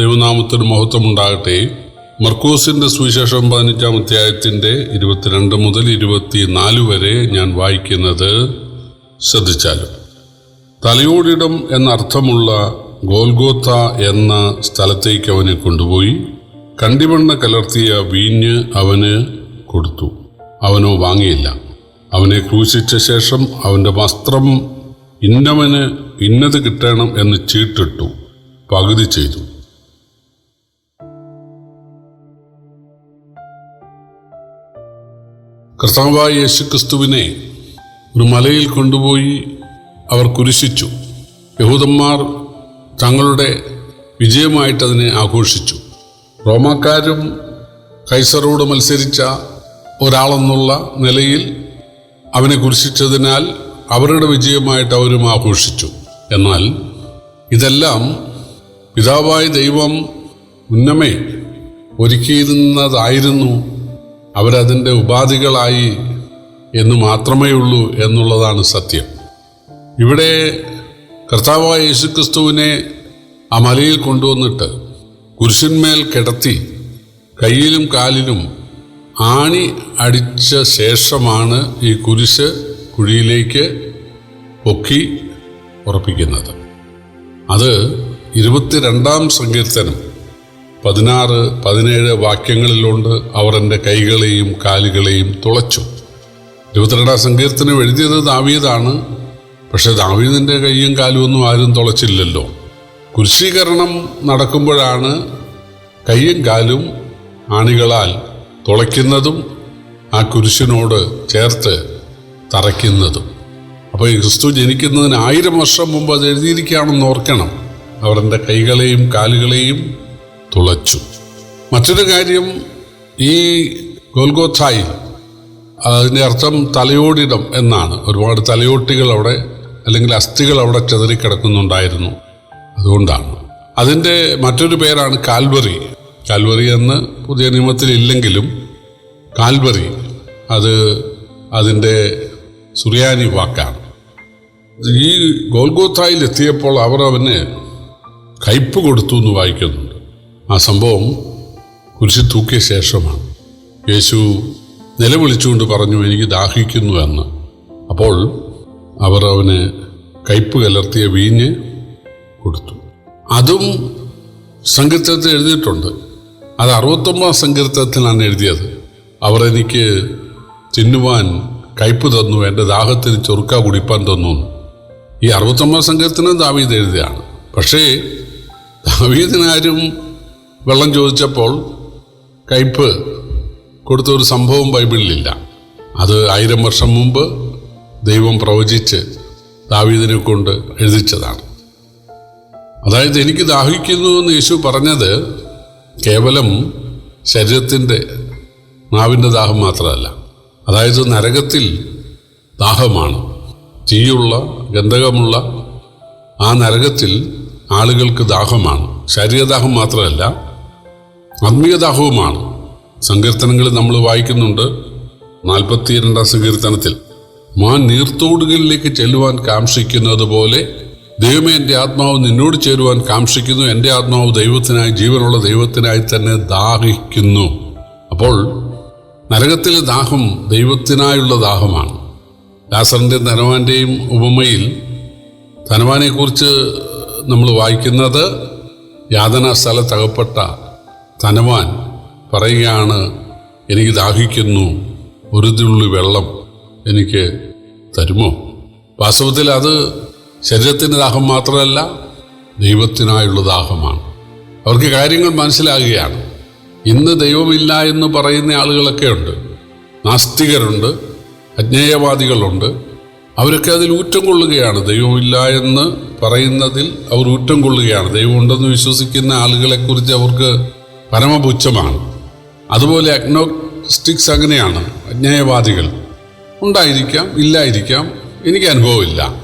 ദൈവനാമത്തിന് മഹത്വമുണ്ടാകട്ടെ. മർക്കോസിന്റെ സുവിശേഷം പതിനഞ്ചാം അധ്യായത്തിന്റെ ഇരുപത്തിരണ്ട് മുതൽ ഇരുപത്തിനാല് വരെ ഞാൻ വായിക്കുന്നത് ശ്രദ്ധിച്ചാലും. തലയോടിടം എന്നർത്ഥമുള്ള ഗോൽഗോത്ത എന്ന സ്ഥലത്തേക്ക് അവനെ കൊണ്ടുപോയി. കണ്ടിവണ്ണ കലർത്തിയ വീഞ്ഞ് അവന് കൊടുത്തു. അവനോ വാങ്ങിയില്ല. അവനെ ക്രൂശിച്ച ശേഷം അവന്റെ വസ്ത്രം ഇന്നവന് ഇന്നത് കിട്ടണം എന്ന് ചീട്ടിട്ടു. പകുതി ചെയ്തു. കർത്താവായ യേശുക്രിസ്തുവിനെ ഒരു മലയിൽ കൊണ്ടുപോയി അവർ കുരിശിച്ചു. യഹൂദന്മാർ തങ്ങളുടെ വിജയമായിട്ട് അതിനെ ആഘോഷിച്ചു. റോമാക്കാരും കൈസറോട് മത്സരിച്ച ഒരാളെന്നുള്ള നിലയിൽ അവനെ കുരിശിച്ചതിനാൽ അവരുടെ വിജയമായിട്ട് അവരും ആഘോഷിച്ചു. എന്നാൽ ഇതെല്ലാം പിതാവായ ദൈവം ഉന്നമേ ഒരുക്കിയിരുന്നതായിരുന്നു അവരതിന്റെ ഉപാധികളായി എന്ന് മാത്രമേ ഉള്ളൂ എന്നുള്ളതാണ് സത്യം. ഇവിടെ കർത്താവായ യേശുക്രിസ്തുവിനെ ആ മലയിൽ കൊണ്ടുവന്നിട്ട് കുരിശന്മേൽ കിടത്തി കയ്യിലും കാലിലും ആണി അടിച്ച ശേഷമാണ് ഈ കുരിശ് കുഴിയിലേക്ക് പൊക്കി ഉറപ്പിക്കുന്നത്. അത് ഇരുപത്തിരണ്ടാം സങ്കീർത്തനം. പതിനാറ് പതിനേഴ് വാക്യങ്ങളിലുണ്ട് അവർ എന്റെ കൈകളെയും കാലുകളെയും തുളച്ചു. ഇരുപത്തിരണ്ടാം സങ്കീർത്തനം എഴുതിയത് ദാവീദാണ്. പക്ഷെ ദാവീദിന്റെ കൈയും കാലും ഒന്നും ആരും തുളച്ചില്ലല്ലോ. കുരിശീകരണം നടക്കുമ്പോഴാണ് കൈയും കാലും ആണികളാൽ തുളയ്ക്കുന്നതും ആ കുരിശിനോട് ചേർത്ത് തറയ്ക്കുന്നതും. അപ്പോൾ ഈ ക്രിസ്തു ജനിക്കുന്നതിന് ആയിരം വർഷം മുമ്പ് അത് എഴുതിയിരിക്കുകയാണെന്ന് ഓർക്കണം. എന്റെ കൈകളെയും കാലുകളെയും തുളച്ചു. മറ്റൊരു കാര്യം ഈ ഗോൽഗോത്തായി അതിന്റെ അർത്ഥം തലയോടിടം എന്നാണ്. ഒരുപാട് തലയോട്ടികൾ അവിടെ അല്ലെങ്കിൽ അസ്ഥികൾ അവിടെ ചെതറിക്കിടക്കുന്നുണ്ടായിരുന്നു അതുകൊണ്ടാണ്. അതിന്റെ മറ്റൊരു പേരാണ് കാൽവറി. കാൽവറി എന്ന് പുതിയ നിയമത്തിൽ ഇല്ലെങ്കിലും കാൽവറി അത് അതിന്റെ സുറിയാനി വാക്കാണ്. ഈ ഗോൽഗോത്തായിൽ എത്തിയപ്പോൾ അവർ അവന് കയ്പ് കൊടുത്തു എന്ന് വായിക്കുന്നുണ്ട് ആ സംഭവം കുരിശി തൂക്കിയ ശേഷമാണ്. യേശു നിലവിളിച്ചുകൊണ്ട് പറഞ്ഞു എനിക്ക് ദാഹിക്കുന്നു എന്ന്. അപ്പോൾ അവർ അവന് കയ്പ് കലർത്തിയ വീഞ്ഞ് കൊടുത്തു. അതും സങ്കീർത്തനത്തിൽ എഴുതിയിട്ടുണ്ട്. അത് അറുപത്തൊമ്പതാം സങ്കീർത്തനത്തിലാണ് എഴുതിയത്. അവർ എനിക്ക് തിന്നുവാൻ കയ്പ് തന്നു എന്റെ ദാഹത്തിന് ചൊറുക്ക കുടിപ്പാൻ തന്നു ഈ അറുപത്തൊമ്പതാം സങ്കീർത്തനം ദാവീദ് എഴുതിയാണ് പക്ഷേ ദാവീദിനാരും വെള്ളം ചോദിച്ചപ്പോൾ കയ്പ് കൊടുത്ത ഒരു സംഭവം ബൈബിളിലില്ല. അത് ആയിരം വർഷം മുമ്പ് ദൈവം പ്രവചിച്ച് ദാവീദിനെ കൊണ്ട് എഴുതിച്ചതാണ്. അതായത് എനിക്ക് ദാഹിക്കുന്നു എന്ന് യേശു പറഞ്ഞത് കേവലം ശരീരത്തിന്റെ നാവിന്റെ ദാഹം മാത്രമല്ല. അതായത് നരകത്തിൽ ദാഹമാണ്. തീയുള്ള ഗന്ധകമുള്ള ആ നരകത്തിൽ ആളുകൾക്ക് ദാഹമാണ്. ശരീരദാഹം മാത്രമല്ല ആത്മീയദാഹവുമാണ്. സങ്കീർത്തനങ്ങളിൽ നമ്മൾ വായിക്കുന്നുണ്ട്. നാൽപ്പത്തി രണ്ടാം സങ്കീർത്തനത്തിൽ മാൻ നീർത്തോടുകളിലേക്ക് ചെല്ലുവാൻ കാംക്ഷിക്കുന്നത് പോലെ ദൈവമേ എന്റെ ആത്മാവ് നിന്നോട് ചേരുവാൻ കാംക്ഷിക്കുന്നു. എന്റെ ആത്മാവ് ദൈവത്തിനായി ജീവനുള്ള ദൈവത്തിനായി തന്നെ ദാഹിക്കുന്നു. അപ്പോൾ നരകത്തിലെ ദാഹം ദൈവത്തിനായുള്ള ദാഹമാണ്. ലാസറിന്റെയും ധനവാന്റെയും ഉപമയിൽ ധനവാനെക്കുറിച്ച് നമ്മൾ വായിക്കുന്നത് യാതനാ സ്ഥലത്തകപ്പെട്ട ധനവാൻ പറയുകയാണ് എനിക്ക് ദാഹിക്കുന്നു. ഒരു തുള്ളി വെള്ളം എനിക്ക് തരുമോ? വാസ്തവത്തിൽ അത് ശരീരത്തിന്റെ ദാഹം മാത്രമല്ല ദൈവത്തിനായുള്ള ദാഹമാണ്. അവർക്ക് കാര്യങ്ങൾ മനസ്സിലാകുകയാണ്. ഇന്ന് ദൈവമില്ല എന്ന് പറയുന്ന ആളുകളൊക്കെ ഉണ്ട്. നാസ്തികരുണ്ട് അജ്ഞേയവാദികളുണ്ട്. അവരൊക്കെ അതിൽ ഊറ്റം കൊള്ളുകയാണ്. ദൈവമില്ല എന്ന് പറയുന്നതിൽ അവർ ഊറ്റം കൊള്ളുകയാണ്. ദൈവമുണ്ടെന്ന് വിശ്വസിക്കുന്ന ആളുകളെക്കുറിച്ച് അവർക്ക് പരമപുച്ഛമാണ്. അതുപോലെ അഗ്നോസ്റ്റിക്സ് അങ്ങനെയാണ്. അജ്ഞേയവാദികൾ. ഉണ്ടായിരിക്കാം ഇല്ലായിരിക്കാം എനിക്ക് അനുഭവമില്ല.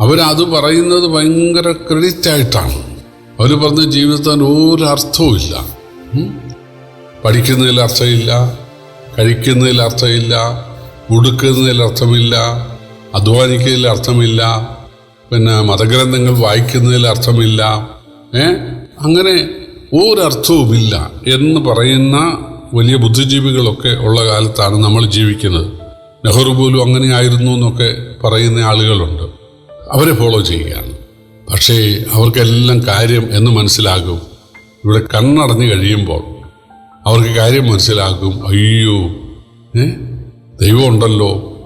അവരത് പറയുന്നത് ഭയങ്കര ക്രെഡിറ്റായിട്ടാണ് അവർ പറഞ്ഞ ജീവിതത്തിന് ഒരു അർത്ഥവും ഇല്ല. പഠിക്കുന്നതിൽ അർത്ഥമില്ല കഴിക്കുന്നതിൽ അർത്ഥമില്ല ഉടുക്കുന്നതിൽ അർത്ഥമില്ല അധ്വാനിക്കുന്നതിൽ അർത്ഥമില്ല പിന്നെ മതഗ്രന്ഥങ്ങൾ വായിക്കുന്നതിൽ അർത്ഥമില്ല. ഏ? അങ്ങനെ ഒരർത്ഥവുമില്ല എന്ന് പറയുന്ന വലിയ ബുദ്ധിജീവികളൊക്കെ ഉള്ള കാലത്താണ് നമ്മൾ ജീവിക്കുന്നത്. നെഹ്റു പോലും അങ്ങനെ ആയിരുന്നു എന്നൊക്കെ പറയുന്ന ആളുകളുണ്ട്. അവരെ ഫോളോ ചെയ്യുകയാണ്. പക്ഷേ അവർക്കെല്ലാം കാര്യം എന്ന് മനസ്സിലാകും. ഇവിടെ കണ്ണടഞ്ഞു കഴിയുമ്പോൾ അവർക്ക് കാര്യം മനസ്സിലാക്കും അയ്യോ ഏ? ദൈവം ഉണ്ടല്ലോ.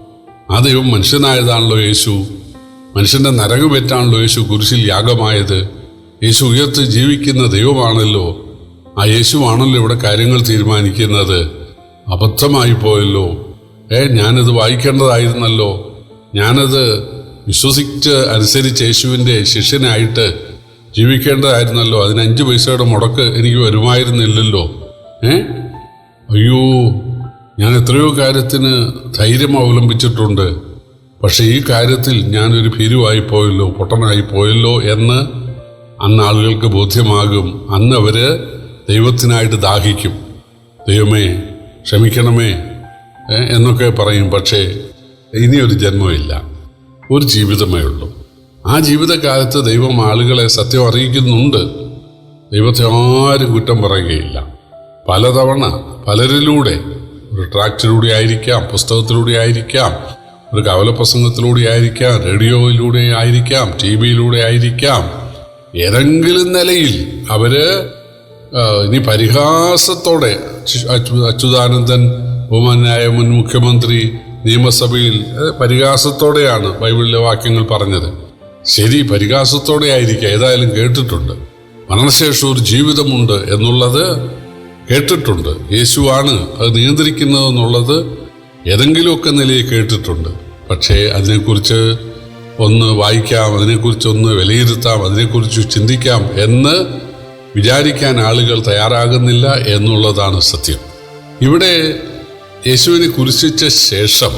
ആ ദൈവം മനുഷ്യനായതാണല്ലോ യേശു. മനുഷ്യന്റെ നരകമേറ്റാണല്ലോ യേശു കുരിശിൽ യാഗമായത്. യേശു ഉയർത്ത് ജീവിക്കുന്ന ദൈവമാണല്ലോ. ആ യേശുവാണല്ലോ ഇവിടെ കാര്യങ്ങൾ തീരുമാനിക്കുന്നത്. അബദ്ധമായി പോയല്ലോ. ഏ ഞാനത് വായിക്കേണ്ടതായിരുന്നല്ലോ. ഞാനത് വിശ്വസിച്ച് അനുസരിച്ച് യേശുവിന്റെ ശിഷ്യനായിട്ട് ജീവിക്കേണ്ടതായിരുന്നല്ലോ. അതിന് അഞ്ച് പൈസയുടെ മുടക്ക് എനിക്ക് വരുമായിരുന്നില്ലല്ലോ. ഏ? അയ്യോ ഞാൻ എത്രയോ കാര്യത്തിന് ധൈര്യം അവലംബിച്ചിട്ടുണ്ട്. പക്ഷേ ഈ കാര്യത്തിൽ ഞാനൊരു ഭീരുവായി പോയല്ലോ പൊട്ടനായി പോയല്ലോ എന്ന് അന്ന് ആളുകൾക്ക് ബോധ്യമാകും. അന്ന് അവർ ദൈവത്തിനായിട്ട് ദാഹിക്കും. ദൈവമേ ക്ഷമിക്കണമേ എന്നൊക്കെ പറയും. പക്ഷേ ഇനിയൊരു ജന്മമില്ല. ഒരു ജീവിതമേ ഉള്ളൂ. ആ ജീവിതകാലത്ത് ദൈവം ആളുകളെ സത്യം അറിയിക്കുന്നുണ്ട്. ദൈവത്തെ ആരും കുറ്റം പറയുകയില്ല. പലതവണ പലരിലൂടെ ഒരു ട്രാക്ടറിലൂടെ ആയിരിക്കാം പുസ്തകത്തിലൂടെ ആയിരിക്കാം ഒരു കവലപ്രസംഗത്തിലൂടെ ആയിരിക്കാം റേഡിയോയിലൂടെ ആയിരിക്കാം ടി വിയിലൂടെ ആയിരിക്കാം ഏതെങ്കിലും നിലയിൽ അവർ ഇനി പരിഹാസത്തോടെ അച്യുതാനന്ദൻ ബഹുമാനായ മുൻ മുഖ്യമന്ത്രി നിയമസഭയിൽ പരിഹാസത്തോടെയാണ് ബൈബിളിലെ വാക്യങ്ങൾ പറഞ്ഞത്. ശരി പരിഹാസത്തോടെ ആയിരിക്കാം. ഏതായാലും കേട്ടിട്ടുണ്ട്. മരണശേഷം ഒരു ജീവിതമുണ്ട് എന്നുള്ളത് കേട്ടിട്ടുണ്ട്. യേശുവാണ് അത് നിയന്ത്രിക്കുന്നത് എന്നുള്ളത് ഏതെങ്കിലുമൊക്കെ നിലയിൽ കേട്ടിട്ടുണ്ട്. പക്ഷേ അതിനെക്കുറിച്ച് ഒന്ന് വായിക്കാം അതിനെക്കുറിച്ചൊന്ന് വിലയിരുത്താം അതിനെക്കുറിച്ച് ചിന്തിക്കാം എന്ന് വിചാരിക്കാൻ ആളുകൾ തയ്യാറാകുന്നില്ല എന്നുള്ളതാണ് സത്യം ഇവിടെ യേശുവിനെ കുരിശിച്ച ശേഷം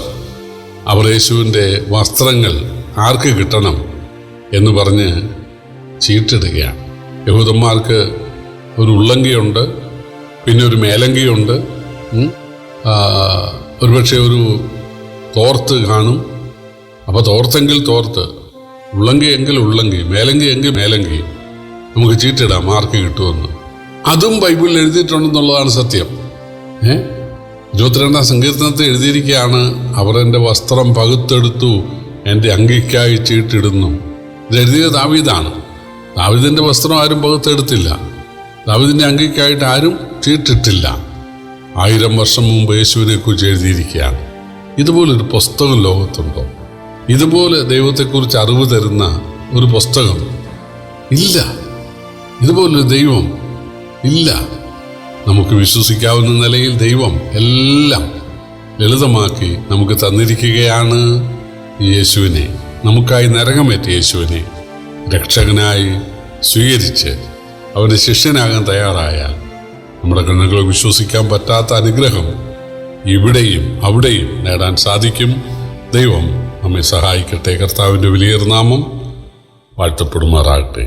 അവർ യേശുവിന്റെ വസ്ത്രങ്ങൾ ആർക്ക് കിട്ടണം എന്ന് പറഞ്ഞ് ചീട്ടിടുകയാണ് യഹൂദന്മാർക്ക് ഒരു ഉള്ളങ്കിയുണ്ട് പിന്നെ ഒരു മേലങ്കിയുണ്ട്. ഒരുപക്ഷെ ഒരു തോർത്ത് കാണും അപ്പോൾ തോർത്തെങ്കിൽ തോർത്ത് ഉള്ളങ്കി എങ്കിൽ ഉള്ളങ്കി മേലങ്കി എങ്കിൽ മേലങ്കി നമുക്ക് ചീട്ടിടാം മാർക്ക് കിട്ടുമെന്ന്. അതും ബൈബിളിൽ എഴുതിയിട്ടുണ്ടെന്നുള്ളതാണ് സത്യം. ഏ? ഇരുപത്തിരണ്ടാം സങ്കീർത്തനത്തിൽ എഴുതിയിരിക്കുകയാണ് അവർ എന്റെ വസ്ത്രം പകുത്തെടുത്തു എന്റെ അങ്കിക്കായി ചീട്ടിടുന്നു. ഇത് എഴുതിയത് ദാവീദാണ്. ദാവീദിന്റെ വസ്ത്രം ആരും പകുത്തെടുത്തില്ല. ദാവീദിന്റെ അങ്കിക്കായിട്ട് ആരും ചീട്ടിട്ടില്ല. ആയിരം വർഷം മുമ്പ് യേശുവിനെ കുറിച്ച് എഴുതിയിരിക്കുകയാണ്. ഇതുപോലൊരു പുസ്തകം ലോകത്തുണ്ടോ? ഇതുപോലെ ദൈവത്തെക്കുറിച്ച് അറിവ് തരുന്ന ഒരു പുസ്തകം. ഇല്ല. ഇതുപോലൊരു ദൈവം ഇല്ല. നമുക്ക് വിശ്വസിക്കാവുന്ന നിലയിൽ ദൈവം എല്ലാം ലളിതമാക്കി നമുക്ക് തന്നിരിക്കുകയാണ് യേശുവിനെ. നമുക്കായി നരകമേറ്റ യേശുവിനെ രക്ഷകനായി സ്വീകരിച്ച് അവന്റെ ശിഷ്യനാകാൻ തയ്യാറായാൽ നമ്മുടെ കണ്ണുകൾ വിശ്വസിക്കാൻ പറ്റാത്ത അനുഗ്രഹം ഇവിടെയും അവിടെയും നേടാൻ സാധിക്കും. ദൈവം നമ്മെ സഹായിക്കട്ടെ. കർത്താവിന്റെ വലിയ നാമം വാഴ്ത്തപ്പെടുമാറാകട്ടെ.